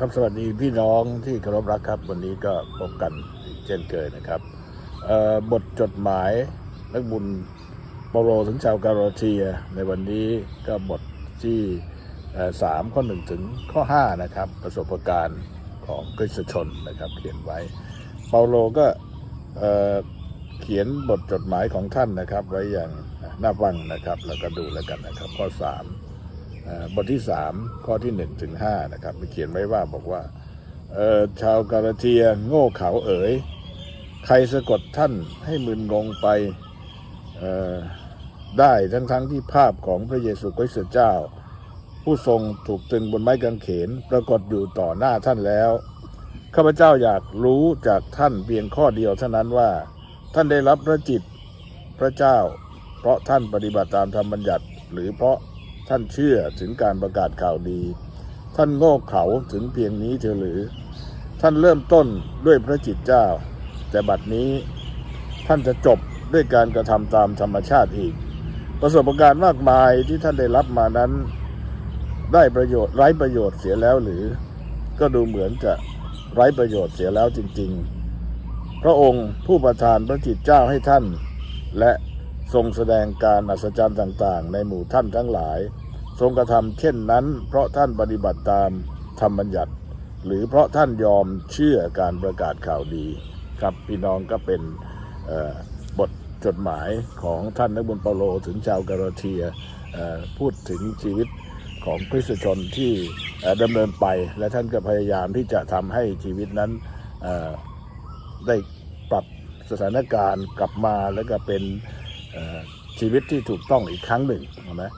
ครับสวัสดีพี่น้องที่เคารพรักครับ วันนี้ก็พบกันเช่นเคยนะครับบทจดหมายนักบุญเปาโลถึงชาวกาโรเทีย ในวันนี้ก็บทที่สามข้อหนึ่งถึงข้อห้านะครับ ประสบการณ์ของคริสตชนนะครับ เขียนไว้เปาโลก็เขียนบทจดหมายของท่านนะครับ ไว้อย่างน่าฟังนะครับ แล้วก็ดูแล้วกันนะครับ ข้อสาม บทที่สามข้อที่หนึ่งถึงห้านะครับมีเขียนไว้ว่าบอกว่าเออชาวกาลาเทียโง่เขาเอ๋ย ใครสะกดท่านให้มึนงงไปได้ทั้งทั้งๆที่ภาพของพระเยซูคริสต์เจ้า ผู้ทรงถูกตึงบนไม้กางเขน ปรากฏอยู่ต่อหน้าท่านแล้วข้าพเจ้าอยากรู้จากท่านเพียงข้อเดียวเท่านั้นว่า ท่านได้รับพระจิตพระเจ้า เพราะท่านปฏิบัติตามธรรมบัญญัติ หรือเพราะ ท่านเชื่อถึงการประกาศข่าวดี ท่านโง่เขาถึงเพียงนี้เถอะหรือ ท่านเริ่มต้นด้วยพระจิตเจ้า แต่บัดนี้ท่านจะจบด้วยการกระทำตามธรรมชาติอีก ประสบการณ์มากมายที่ท่านได้รับมานั้น ได้ประโยชน์ไร้ประโยชน์เสียแล้วหรือ ก็ดูเหมือนจะไร้ประโยชน์เสียแล้วจริง ๆ พระองค์ผู้ประทานพระจิตเจ้าให้ท่าน และ ทรงแสดงการอัศจรรย์ต่างๆ ในหมู่ท่านทั้งหลาย ทรงกระทำเช่นนั้น เพราะท่านปฏิบัติตามธรรมบัญญัติ หรือเพราะท่านยอมเชื่อการประกาศข่าวดี ครับพี่น้องก็เป็นบทจดหมายของท่านนักบุญเปาโลถึงชาวกาลาเทียพูดถึงชีวิตของคริสตชนที่ดำเนินไปและท่านก็พยายามที่จะทำให้ชีวิตนั้นได้ปรับสถานการณ์กลับมาแล้วก็เป็น ชีวิตที่ถูกต้องอีกครั้งหนึ่งนะ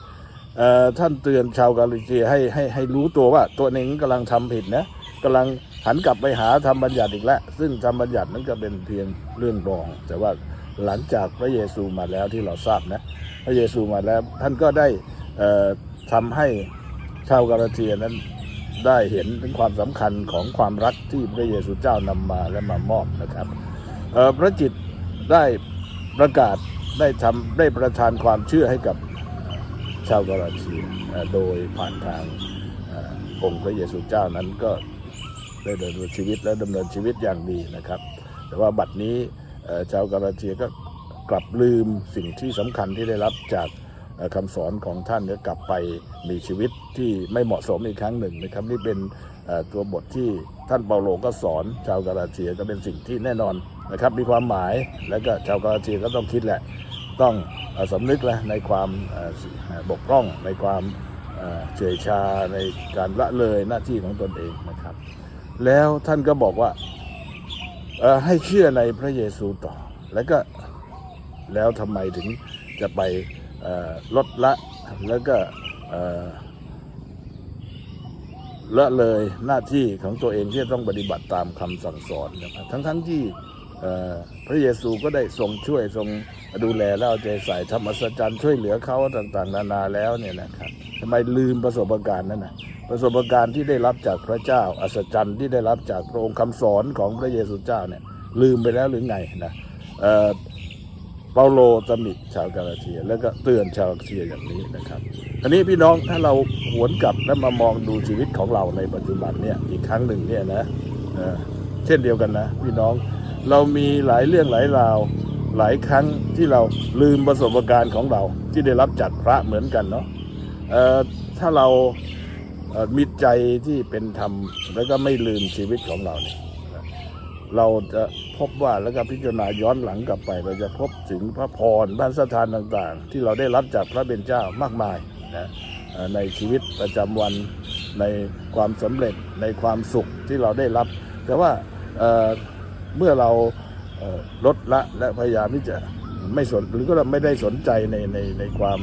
ท่านเตือนชาวกาลิเทียให้ให้ให้รู้ตัวว่าตัวเองกำลังทำผิดนะกำลังหันกลับไปหาธรรมบัญญัติอีกแล้ว ซึ่งธรรมบัญญัตินั้นก็เป็นเพียงเรื่องรอง แต่ว่าหลังจากพระเยซูมาแล้วที่เราทราบนะพระเยซูมาแล้วท่านก็ได้เอ่อทำให้ชาวกาลาเทียนั้นได้เห็นถึงความสำคัญของความรักที่พระเยซูเจ้านำมาและมามอบนะครับพระจิตได้ประกาศ ได้ทำได้ประทานความเชื่อให้กับชาวกาลาเทียโดยผ่านทางองค์พระเยซูเจ้านั้นก็ได้ดำเนินชีวิตและดำเนินชีวิตอย่างดีนะครับ แต่ว่าบัดนี้ชาวกาลาเทียก็กลับลืมสิ่งที่สำคัญที่ได้รับจากคำสอนของท่านเนี่ยกลับไปมีชีวิตที่ไม่เหมาะสมอีกครั้งหนึ่งนะครับนี่เป็นตัวบทที่ท่านเปาโลก็สอนชาวกาลาเทียก็เป็นสิ่งที่แน่นอนนะครับมีความหมายแล้วก็ชาวกาลาเทียก็ต้องคิดแหละ ต้องอสำนึกแหละในความเอ่อสิเอ่อบกพร่องในความเฉยชาในการละเลยหน้าที่ของตนเองนะครับ แล้วท่านก็บอกว่าให้เชื่อในพระเยซูต่อ แล้วก็แล้วทำไมถึงจะไปลดละแล้วก็ละเลยหน้าที่ของตัวเองที่จะต้องปฏิบัติตามคำสั่งสอนนะครับทั้งทั้งๆที่ พระเยซูก็ได้ทรงช่วยทรงดูแลและเอาใจใส่ทำอัศจรรย์ช่วยเหลือเขาต่างๆ นานาแล้วเนี่ยนะครับทำไมลืมประสบการณ์นั้นนะประสบการณ์ที่ได้รับจากพระเจ้า อัศจรรย์ที่ได้รับจากพระองค์คำสอนของพระเยซูเจ้าเนี่ยลืมไปแล้วหรือไงนะเอ่อเปาโลตำหนิชาวกาลาเทีย แล้วก็เตือนชาวกาลาเทียอย่างนี้นะครับทีนี้พี่น้องถ้าเราหวนกลับและมามองดูชีวิตของเราในปัจจุบันเนี่ยอีกครั้งหนึ่งเนี่ยนะเอ่อเช่นเดียวกันนะพี่น้อง เรามีหลายเรื่องหลายราวหลายครั้งที่เราลืมประสบการณ์ของเราที่ได้รับจากพระเหมือนกันเนาะถ้าเรามิตรใจที่เป็นธรรมแล้วก็ไม่ลืมชีวิตของเราเนี่ยเราจะพบว่าแล้วก็พิจารณาย้อนหลังกลับไป เราจะพบถึงพระพรบ้านสถานต่างๆ ที่เราได้รับจากพระเป็นเจ้ามากมายนะในชีวิตประจำวันในความสำเร็จในความสุขที่เราได้รับ แต่ว่า เมื่อเราลดละและพยายามที่จะไม่สนหรือก็ไม่ได้สนใจในในในความ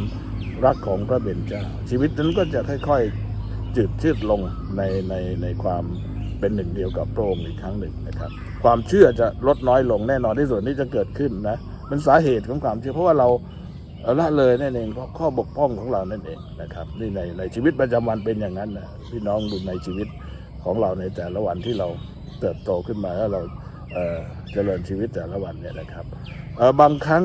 รักของพระเบญเจ้าชีวิตนั้นก็จะค่อยๆจืดชืดลงในในในความเป็นหนึ่งเดียวกับพระองค์อีกครั้งหนึ่งนะครับ ความเชื่อจะลดน้อยลงแน่นอนที่สุดนี้จะเกิดขึ้นนะเป็นสาเหตุของความเชื่อเพราะว่าเราละเลยนั่นเองเพราะข้อบกพร่องของเรานั่นเองนะครับนี่ในในชีวิตประจำวันเป็นอย่างนั้นนะพี่น้องดูในชีวิตของเราในแต่ละวันที่เราเติบโตขึ้นมาแล้วเรา เจริญชีวิตแต่ละวันเนี่ยนะครับบางครั้ง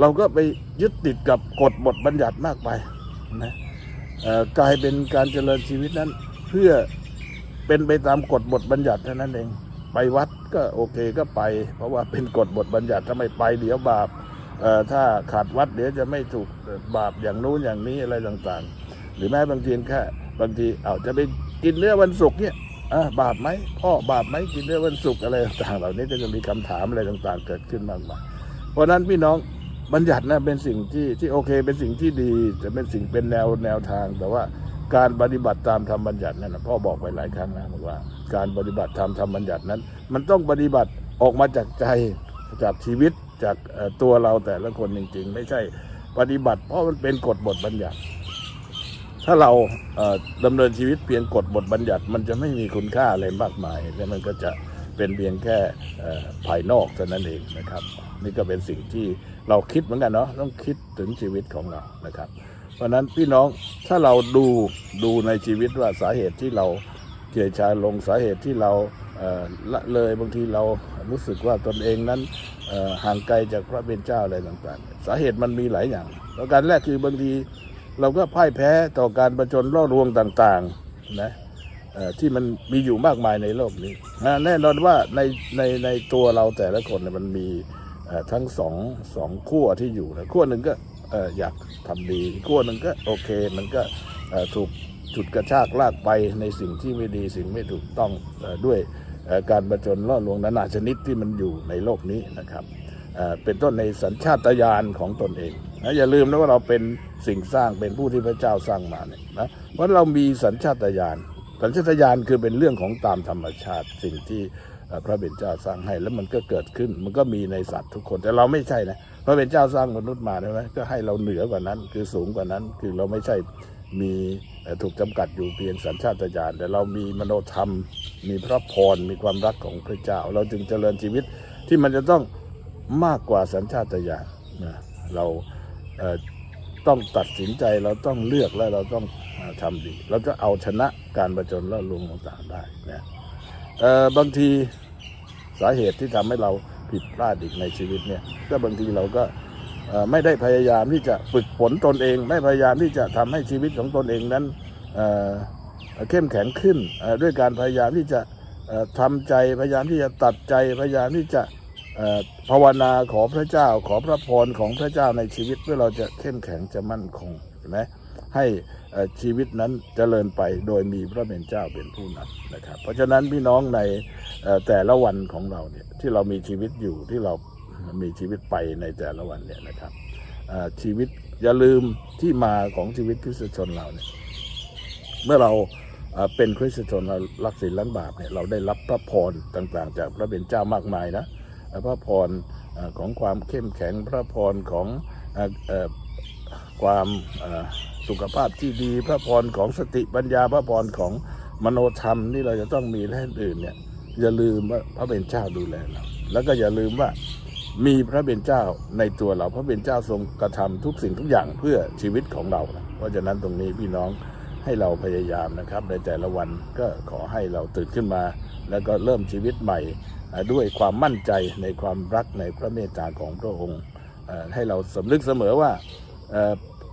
เราก็ไปยึดติดกับกฎบทบัญญัติมากไปนะกลายเป็นการเจริญชีวิตนั้น เพื่อเป็นไปตามกฎบทบัญญัติเท่านั้นเอง ไปวัดก็โอเคก็ไป เพราะว่าเป็นกฎบทบัญญัติถ้าไม่ไปเดี๋ยวบาปถ้าขาดวัดเดี๋ยวจะไม่ถูกบาปอย่างนู้นอย่างนี้อะไรต่างๆ หรือแม้บางทีแค่บางทีเอาจะไปกินเนื้อวันศุกร์เนี่ย อะบาปไหมพ่อบาปไหมกินเนื้อวันศุกร์อะไรต่างๆเหล่านี้ก็จะมีคำถามอะไรต่างๆ เกิดขึ้นมากมายเพราะนั้นพี่น้องบัญญัตินะเป็นสิ่งที่ที่โอเคเป็นสิ่งที่ดีจะเป็นสิ่งเป็นแนวแนวทาง แต่ว่าการปฏิบัติตามธรรมบัญญัตินั่นพ่อบอกไปหลายครั้งแล้วบอกว่า การปฏิบัติตามธรรมบัญญัตินั้น มันต้องปฏิบัติออกมาจากใจจากชีวิตจากตัวเราแต่ละคนจริง ๆ ไม่ใช่ปฏิบัติ เพราะมันเป็นกฎบทบัญญัติ ถ้าเราเอ่อดำเนินชีวิตเพียงกฎบทบัญญัติ มันจะไม่มีคุณค่าอะไรมากมายและมันก็จะเป็นเพียงแค่ภายนอกเท่านั้นเองนะครับ นี่ก็เป็นสิ่งที่เราคิดเหมือนกันเนาะต้องคิดถึงชีวิตของเรานะครับ เพราะฉะนั้นพี่น้องถ้าเราดูดูในชีวิตว่าสาเหตุที่เราเกียชาลงสาเหตุที่เราละเลยบางทีเรารู้สึกว่าตนเองนั้นห่างไกลจากพระเป็นเจ้าอะไรต่างๆ สาเหตุมันมีหลายอย่างประการแรกคือบางที เราก็พ่ายแพ้ต่อการประจนล่อลวงต่างๆนะที่มันมีอยู่มากมายในโลกนี้นะแน่นอนว่าในในในตัวเราแต่ละคนมันมีทั้งสองสองขั้วที่อยู่นะขั้วหนึ่งก็อยากทำดีขั้วหนึ่งก็โอเค มันก็ถูกจุดกระชากลากไปในสิ่งที่ไม่ดีสิ่งไม่ถูกต้องด้วยการประจนล่อลวงนานาชนิดที่มันอยู่ในโลกนี้นะครับเป็นต้นในสัญชาตญาณของตนเอง นะอย่าลืมนะว่าเราเป็นสิ่งสร้างเป็นผู้ที่พระเจ้าสร้างมาเนี่ยนะเพราะเรามีสัญชาตญาณสัญชาตญาณคือเป็นเรื่องของตามธรรมชาติสิ่งที่พระเป็นเจ้าสร้างให้แล้วมันก็เกิดขึ้น มันก็มีในสัตว์ทุกคนแต่เราไม่ใช่นะพระเป็นเจ้าสร้างมนุษย์มาใช่ไหมก็ให้เราเหนือกว่านั้น คือสูงกว่านั้น คือเราไม่ใช่มีถูกจำกัดอยู่เพียงสัญชาตญาณแต่เรามีมโนธรรม มีพระพรมีความรักของพระเจ้า เราจึงเจริญชีวิตที่มันจะต้องมากกว่าสัญชาตญาณนะเรา ต้องตัดสินใจเราต้องเลือกและเราต้องอ่าทำดี เราจะเอาชนะการประจนล่อลวงต่างๆได้นะเอ่อบางทีสาเหตุที่ทำให้เราผิดพลาดอีกในชีวิตเนี่ยก็บางทีเราก็ไม่ได้พยายามที่จะฝึกฝนตนเอง ไม่พยายามที่จะทำให้ชีวิตของตนเองนั้นเเข้มแข็งขึ้นด้วยการพยายามที่จะเอ่อทำใจพยายามที่จะตัดใจพยายามที่จะ ภาวนาขอพระเจ้าขอพระพรของพระเจ้าในชีวิตเพื่อเราจะเข้มแข็งจะมั่นคงเห็นไหมให้ชีวิตนั้นเจริญไปโดยมีพระเป็นเจ้าเป็นผู้นำนะครับ เพราะฉะนั้นพี่น้องในแต่ละวันของเราเนี่ยที่เรามีชีวิตอยู่ที่เรามีชีวิตไปในแต่ละวันเนี่ยนะครับชีวิตอย่าลืมที่มาของชีวิตคริสตชนเราเนี่ยเมื่อเราเป็นคริสตชนเรารักศีลล้างบาปเนี่ยเราได้รับพระพรต่างๆ จากพระเป็นเจ้ามากมายนะ พระพรของความเข้มแข็งพระพรของความสุขภาพที่ดี พระพรของสติปัญญาพระพรของมโนธรรมที่เราจะต้องมีและอื่นเนี่ยอย่าลืมว่าพระเป็นเจ้าดูแลเราแล้วก็อย่าลืมว่ามีพระเป็นเจ้าในตัวเราพระเป็นเจ้าทรงกระทำทุกสิ่งทุกอย่างเพื่อชีวิตของเรานะเพราะฉะนั้นตรงนี้พี่น้องให้เราพยายามนะครับ ในแต่ละวันก็ขอให้เราตื่นขึ้นมา แล้วก็เริ่มชีวิตใหม่ ด้วยความมั่นใจในความรักในพระเมตตาของพระองค์ ให้เราสำนึกเสมอว่า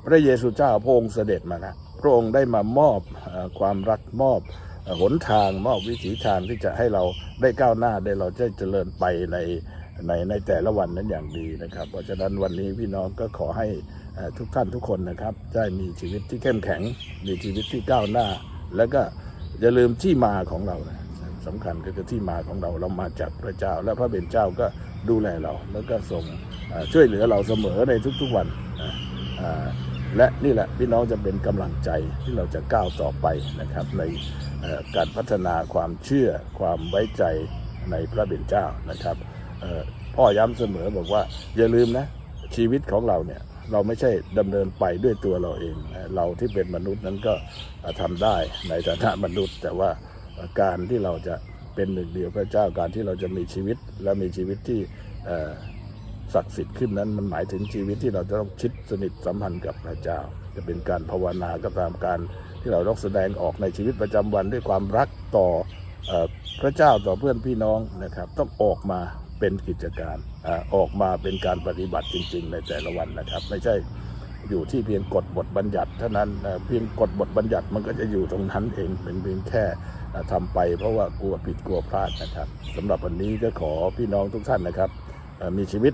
พระเยซูเจ้าพระองค์เสด็จมาแล้วพระองค์ได้มามอบความรักมอบหนทางมอบวิถีทางที่จะให้เราได้ก้าวหน้าได้เราจะเจริญไปในในในแต่ละวันนั้นอย่างดีนะครับ เพราะฉะนั้นวันนี้พี่น้องก็ขอให้ทุกท่านทุกคนนะครับได้มีชีวิตที่เข้มแข็ง มีชีวิตที่ก้าวหน้า แล้วก็อย่าลืมที่มาของเรานะ สำคัญก็คือที่มาของเราเรามาจากพระเจ้า และพระเป็นเจ้าก็ดูแลเรา แล้วก็ส่งช่วยเหลือเราเสมอในทุกๆวันและนี่แหละพี่น้องจะเป็นกำลังใจที่เราจะก้าวต่อไปนะครับ ในการพัฒนาความเชื่อความไว้ใจในพระเป็นเจ้านะครับพ่อย้ำเสมอบอกว่าอย่าลืมนะชีวิตของเราเนี่ยเราไม่ใช่ดำเนินไปด้วยตัวเราเอง เราที่เป็นมนุษย์นั้นก็ทำได้ในฐานะมนุษย์ แต่ว่า การที่เราจะเป็นหนึ่งเดียวพระเจ้าการที่เราจะมีชีวิตและมีชีวิตที่ศักดิ์สิทธิ์ขึ้นนั้นมันหมายถึงชีวิตที่เราจะต้องชิดสนิทสัมพันธ์กับพระเจ้า จะเป็นการภาวนาก็ตามการที่เราต้องแสดงออกในชีวิตประจำวันด้วยความรักต่ออพระเจ้าต่อเพื่อนพี่น้องนะครับ ต้องออกมาเป็นกิจการอออกมาเป็นการปฏิบัติจริง ๆ ในแต่ละวันนะครับ ไม่ใช่อยู่ที่เพียงกฎบทบัญญัติเท่านั้นเพียงกฎบทบัญญัติมันก็จะอยู่ตรงนั้นเองเป็นเพียงแค่ ทำไปเพราะว่ากลัวผิดกลัวพลาดนะครับสำหรับวันนี้ก็ขอพี่น้องทุกท่านนะครับมีชีวิต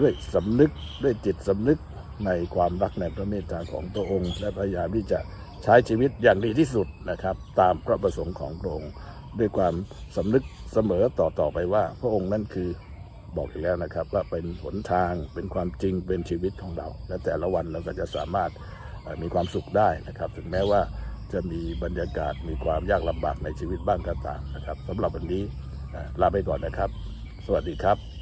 ด้วยสำนึกด้วยจิตสำนึกในความรักในพระเมตตาของพระองค์ และพยายามที่จะใช้ชีวิตอย่างดีที่สุดนะครับ ตามพระประสงค์ของพระองค์ด้วยความสำนึกเสมอต่อต่อไปว่า พระองค์นั่นคือบอกอีกแล้วนะครับ ว่าเป็นหนทางเป็นความจริงเป็นชีวิตของเรา และแต่ละวันเราก็จะสามารถมีความสุขได้นะครับ ถึงแม้ว่า จะมีบรรยากาศมีความยากลำบากในชีวิตบ้างก็ตามนะครับสำหรับวันนี้ลาไปก่อนนะครับ สวัสดีครับ